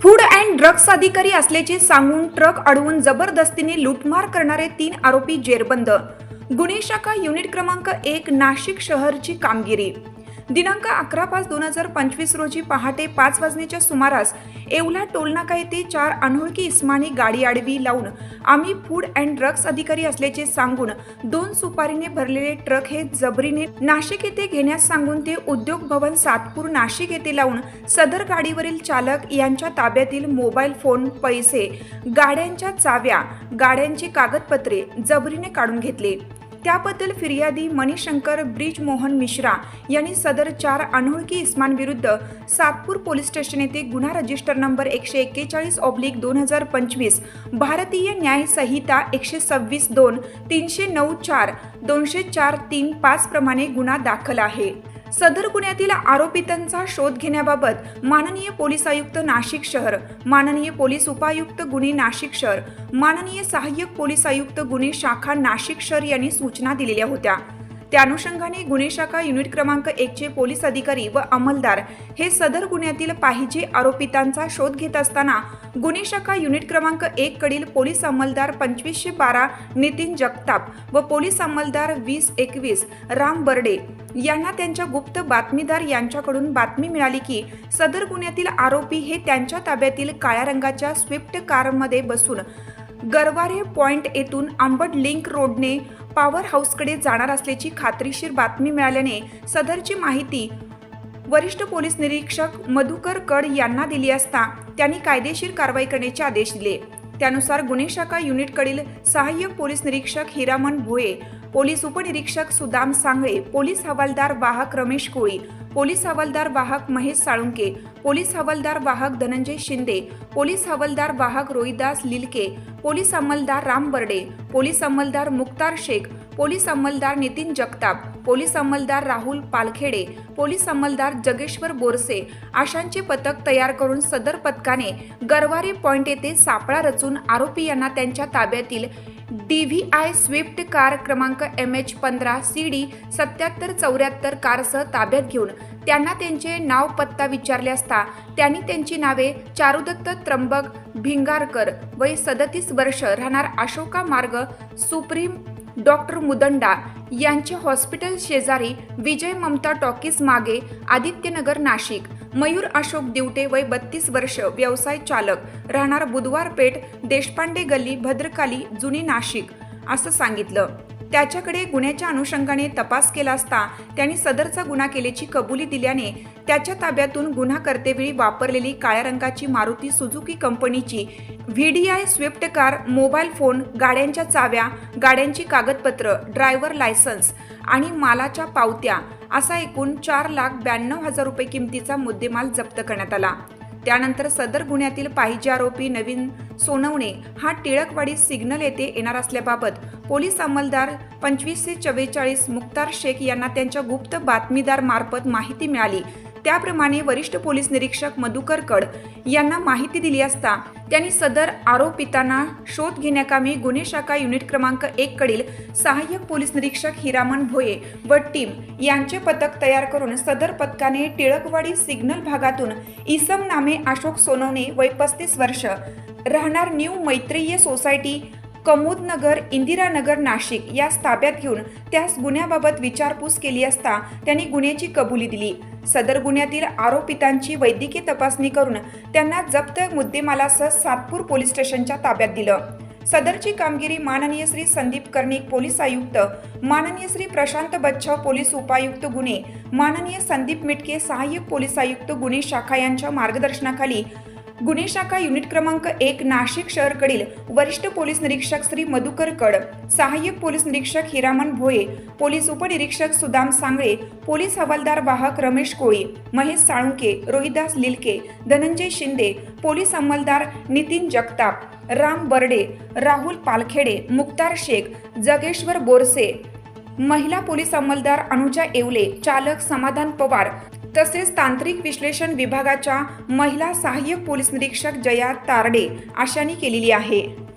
Food and drugs अधिकारी असल्याचे सांगून ट्रक अडवून जबरदस्तीने लूटमार करणारे तीन आरोपी जेरबंद. गुन्हे शाखा युनिट क्रमांक एक नाशिक शहरची कामगिरी. दिनांक अकरा पाच दोन हजार पंचवीस रोजी पहाटे पाच वाजण्याच्या सुमारास येवला टोलनाका येथे चार अनोळखी इस्मानी गाडी आडवी लावून आम्ही फूड अँड ड्रग्ज अधिकारी असल्याचे सांगून दोन सुपारीने भरलेले ट्रक हे जबरीने नाशिक येथे घेण्यास सांगून ते उद्योग भवन सातपूर नाशिक येथे लावून सदर गाडीवरील चालक यांच्या ताब्यातील मोबाईल फोन पैसे गाड्यांच्या चाव्या गाड्यांची कागदपत्रे जबरीने काढून घेतले. त्याबद्दल फिर्यादी मणिशंकर ब्रिजमोहन मिश्रा यांनी सदर चार अनोळखी इस्मांविरुद्ध सातपूर पोलीस स्टेशन येथे गुन्हा रजिस्टर नंबर एकशे एक्केचाळीस ऑब्लिक दोन हजार पंचवीस भारतीय न्याय संहिता एकशे सव्वीस दोन तीनशे नऊ चार दोनशे चार तीन पाच प्रमाणे गुन्हा दाखल आहे. सदर गुन्ह्यातील आरोपितांचा शोध घेण्याबाबत माननीय पोलीस आयुक्त नाशिक शहर माननीय पोलीस उपायुक्त गुन्हे नाशिक शहर माननीय सहाय्यक पोलीस आयुक्त गुन्हे शाखा नाशिक शहर यांनी सूचना दिलेल्या होत्या. त्या अनुषंगाने गुन्हे शाखा युनिट क्रमांक एकचे पोलीस अधिकारी व अंमलदार हे सदर गुन्ह्यातील पाहिजे आरोपितांचा शोध घेत असताना गुन्हे शाखा युनिट क्रमांक एक कडील पोलीस अंमलदार पंचवीसशे बारा नितीन जगताप व पोलीस अंमलदार वीस एकवीस राम बर्डे यांना त्यांच्या गुप्त बातमीदार यांच्याकडून बातमी मिळाली की सदर गुन्ह्यातील आरोपी हे त्यांच्या ताब्यातील काळ्या रंगाच्या स्विफ्ट कारमध्ये बसून गरवारे पॉइंट येथून आंबट लिंक रोडने पॉवर हाऊसकडे जाणार असल्याची खात्रीशीर बातमी मिळाल्याने सदरची माहिती वरिष्ठ पोलीस निरीक्षक मधुकर कड यांना दिली असता त्यांनी कायदेशीर कारवाई करण्याचे आदेश दिले. त्यानुसार गुन्हे शाखा युनिटकडील सहाय्यक पोलीस निरीक्षक हिरामन भोये पोलीस उपनिरीक्षक सुदाम सांगळे पोलीस हवालदार वाहक रमेश कोळी पोलीस हवालदार वाहक महेश साळुंके पोलीस हवालदार वाहक धनंजय शिंदे पोलीस हवालदार वाहक रोहिदास लिलके पोलीस अंमलदार राम बर्डे पोलीस अंमलदार मुक्तार शेख पोलीस अंमलदार नितीन जगताप पोलीस अंमलदार राहुल पालखेडे पोलीस अंमलदार जगेश्वर बोरसे आशांचे पथक तयार करून सदर पथकाने गरवारे पॉइंट येथे सापळा रचून आरोपी यांना त्यांच्या ताब्यातील T V I swift car क्रमांक एम एच पंधरा सी डी सत्याहत्तर चौऱ्याहत्तर कारसह ताब्यात घेऊन त्यांना त्यांचे नाव पत्ता विचारले असता त्यांनी त्यांची नावे चारुदत्त त्र्यंबक भिंगारकर वय सदतीस वर्ष राहणार अशोका मार्ग सुप्रीम डॉक्टर मुदंडा यांचे हॉस्पिटल शेजारी विजय ममता टॉकीज मागे आदित्यनगर नाशिक. मयूर अशोक दिवटे वय बत्तीस वर्ष व्यवसाय चालक राहणार बुधवार पेठ देशपांडे गल्ली भद्रकाली जुनी नाशिक असं सांगितलं. त्याच्याकडे गुन्ह्याच्या अनुषंगाने तपास केला असता त्यांनी सदरचा गुन्हा केल्याची कबुली दिल्याने त्याच्या ताब्यातून गुन्हा करतेवेळी वापरलेली काळ्या रंगाची मारुती सुझुकी कंपनीची V D I swift car mobile phone गाड्यांच्या चाव्या गाड्यांची कागदपत्र ड्रायव्हर लायसन्स आणि मालाच्या पावत्या असा एकूण चार लाख ब्याण्णव हजार रुपये किमतीचा मुद्देमाल जप्त करण्यात आला. त्यानंतर सदर गुन्ह्यातील पाहिजे आरोपी नवीन सोनवणे हा टिळकवाडी सिग्नल येथे येणार असल्याबाबत पोलीस अंमलदार पंचवीसशे चव्वेचाळीस मुक्तार शेख यांना त्यांच्या गुप्त बातमीदार मार्फत माहिती मिळाली. त्याप्रमाणे वरिष्ठ पोलीस निरीक्षक मधुकर कड यांना माहिती दिली असता त्यांनी सदर आरोपितांना शोध घेण्याकामी गुन्हे शाखा युनिट क्रमांक एक कडील सहाय्यक पोलीस निरीक्षक हिरामन भोये व टीम यांचे पथक तयार करून सदर पथकाने टिळकवाडी सिग्नल भागातून इसम नामे अशोक सोनवणे वय पस्तीस वर्ष राहणार न्यू मैत्रेय सोसायटी कमोदनगर इंदिरानगर नाशिक या ताब्यात घेऊन त्यास गुन्ह्याबाबत विचारपूस केली असता त्यांनी गुन्ह्याची कबुली दिली. सदर गुन्ह्यातील आरोपितांची वैद्यकीय तपासणी करून त्यांना जप्त मुद्देमालासह सातपूर पोलीस स्टेशनच्या ताब्यात दिलं. सदरची कामगिरी माननीय श्री संदीप कर्णिक पोलीस आयुक्त माननीय श्री प्रशांत बच्छाव पोलीस उपायुक्त गुन्हे माननीय संदीप मिटके सहाय्यक पोलीस आयुक्त गुन्हे शाखा यांच्या मार्गदर्शनाखाली गुन्हे शाखा युनिट क्रमांक एक नाशिक शहरकडील वरिष्ठ पोलीस निरीक्षक श्री मधुकर कड सहाय्यक पोलीस निरीक्षक हिरामन भोये पोलीस उपनिरीक्षक सुदाम सांगळे पोलीस हवालदार वाहक रमेश कोळी महेश साळुंके रोहिदास लिलके धनंजय शिंदे पोलीस अंमलदार नितीन जगताप राम बर्डे राहुल पालखेडे मुक्तार शेख जगेश्वर बोरसे. महिला पोलीस अंमलदार अनुजा येवले चालक समाधान पवार तसेच तांत्रिक विश्लेषण विभागाच्या महिला सहाय्यक पोलीस निरीक्षक जया तारडे अशांनी केलेली आहे.